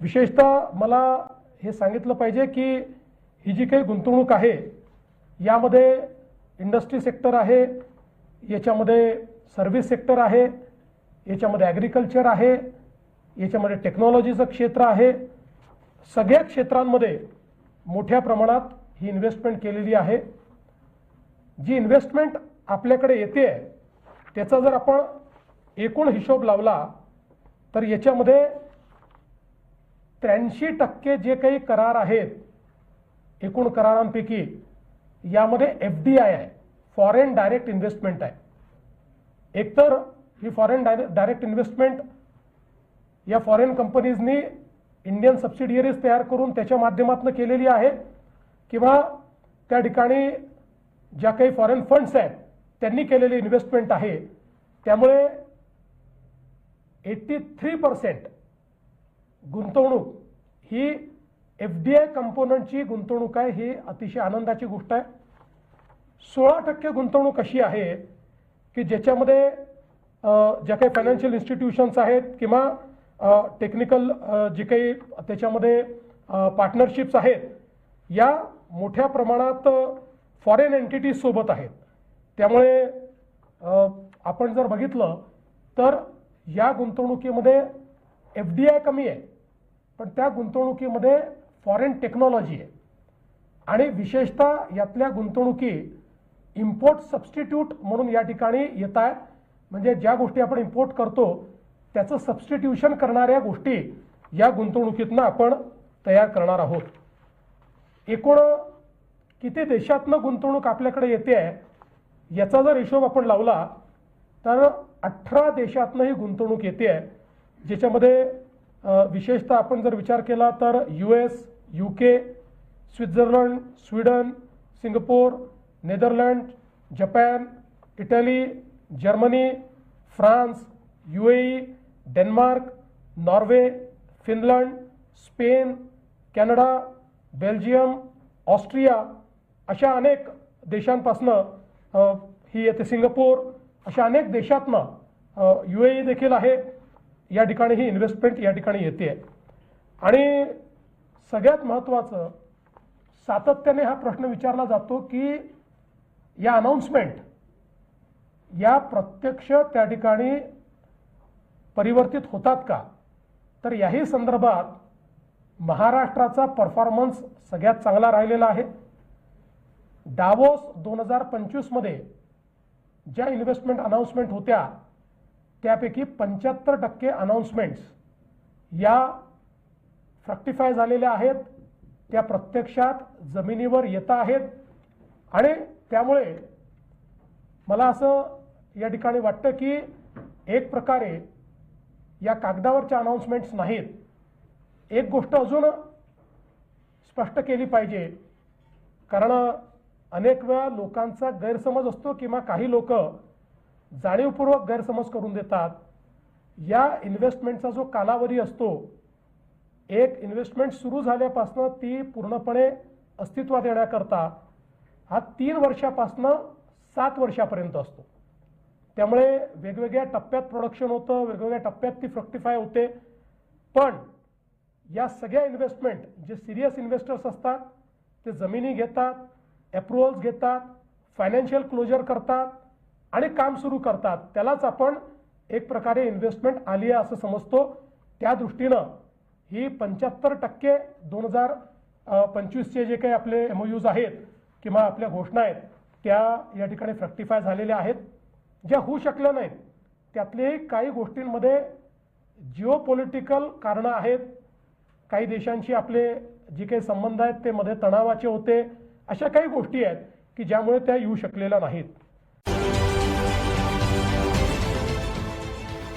विशेषतः मला हे सांगितलं पाहिजे की ही जी काही गुंतवणूक आहे यामध्ये इंडस्ट्री सेक्टर आहे याच्यामध्ये सर्व्हिस सेक्टर आहे याच्यामध्ये ॲग्रिकल्चर आहे याच्यामध्ये टेक्नॉलॉजीचं क्षेत्र आहे सगळ्या क्षेत्रांमध्ये मोठ्या प्रमाणात ही इन्व्हेस्टमेंट केलेली आहे. जी इन्व्हेस्टमेंट आपल्याकडे येते त्याचा जर आपण एकूण हिशोब लावला तर याच्यामध्ये त्र्याऐंशी टक्के जे काही करार आहेत एकूण करारांपैकी यामध्ये एफ डी आय आहे फॉरेन डायरेक्ट इन्व्हेस्टमेंट आहे. एकतर ही फॉरेन डायरे डायरेक्ट इन्व्हेस्टमेंट या फॉरेन कंपनीजनी इंडियन सबसिडियरीज तयार करून त्याच्या माध्यमातून केलेली आहे किंवा त्या ठिकाणी ज्या काही फॉरेन फंड्स आहेत त्यांनी केलेली इन्व्हेस्टमेंट आहे. त्यामुळे एट्टी थ्री पर्सेंट गुंतवणूक ही एफ डी आय कंपोनंटची गुंतवणूक आहे ही अतिशय आनंदाची गोष्ट आहे. सोळा टक्के गुंतवणूक अशी आहे की ज्याच्यामध्ये ज्या काही फायनान्शियल इन्स्टिट्यूशन्स आहेत किंवा टेक्निकल जे काही त्याच्यामध्ये पार्टनरशिप्स आहेत या मोठ्या प्रमाणात फॉरेन एंटिटीजसोबत आहेत. त्यामुळे आपण जर बघितलं तर या गुंतवणुकीमध्ये एफ डी आय कमी आहे. पण त्या गुंतवणुकीमध्ये फॉरेन टेक्नॉलॉजी आहे. आणि विशेषतः यातल्या गुंतवणुकी इम्पोर्ट सबस्टिट्यूट म्हणून या ठिकाणी येत आहेत. म्हणजे ज्या गोष्टी आपण इम्पोर्ट करतो त्याचं सबस्टिट्यूशन करणाऱ्या गोष्टी या गुंतवणुकीतनं आपण तयार करणार आहोत. एकूण किती देशातनं गुंतवणूक आपल्याकडे येते आहे याचा जर हिशोब आपण लावला तर अठरा देशातनं ही गुंतवणूक येते आहे ज्याच्यामध्ये विशेषतः आपण जर विचार केला तर U S U K Switzerland Sweden Singapore Netherland Japan Italy Germany France U A Denmark Norway Finland Spain Canada Belgium Austria अशा अनेक देशांपासनं ही येते सिंगापूर अशा अनेक देशातनं यू ए देखील आहे. या ठिकाणी ही इन्व्हेस्टमेंट या ठिकाणी येते. आणि सगळ्यात महत्त्वाचं सातत्याने हा प्रश्न विचारला जातो की या अनाऊन्समेंट या प्रत्यक्ष त्या ठिकाणी परिवर्तित होतात का? तर याही संदर्भात महाराष्ट्राचा परफॉर्मन्स सगळ्यात चांगला राहिलेला आहे. डावोस दोन हजार पंचवीसमध्ये ज्या इन्व्हेस्टमेंट अनाऊन्समेंट होत्या त्यापैकी पंच्याहत्तर टक्के अनाऊन्समेंट्स या फ्रक्टिफाय झालेल्या आहेत. त्या प्रत्यक्षात जमिनीवर येत आहेत. आणि त्यामुळे मला असं या ठिकाणी वाटतं की एक प्रकारे या कागदावरच्या अनाऊन्समेंट्स नाहीत. एक गोष्ट अजून स्पष्ट केली पाहिजे. कारण अनेक वेळा लोकांचा गैरसमज असतो किंवा काही लोक जाणीवपूर्वक गैरसमज करून देतात. या इन्व्हेस्टमेंटचा जो कालावधी असतो एक इन्व्हेस्टमेंट सुरू झाल्यापासनं ती पूर्णपणे अस्तित्वात येण्याकरता हा तीन वर्षापासनं सात वर्षापर्यंत असतो. त्यामुळे वेगवेगळ्या टप्प्यात प्रोडक्शन होतं वेगवेगळ्या टप्प्यात ती फ्रक्टिफाय होते. पण या सगळ्या इन्व्हेस्टमेंट जे सिरियस इन्व्हेस्टर्स असतात ते जमिनी घेतात अप्रुव्हल्स घेतात फायनान्शियल क्लोजर करतात आणि काम सुरू करतात. त्यालाच आपण एक प्रकारे इन्व्हेस्टमेंट आली आहे असं समजतो. त्या दृष्टीनं ही पंच्याहत्तर टक्के दोन हजार पंचवीसचे जे काही आपले एम यूज आहेत किंवा आपल्या घोषणा आहेत त्या या ठिकाणी फ्रॅक्टिफाय झालेल्या आहेत. ज्या होऊ शकल्या नाहीत त्यातलेही काही गोष्टींमध्ये जिओ पॉलिटिकल कारणं आहेत. काही देशांशी आपले जे काही संबंध आहेत ते मध्ये तणावाचे होते. अशा काही गोष्टी आहेत की ज्यामुळे त्या येऊ शकलेल्या नाहीत.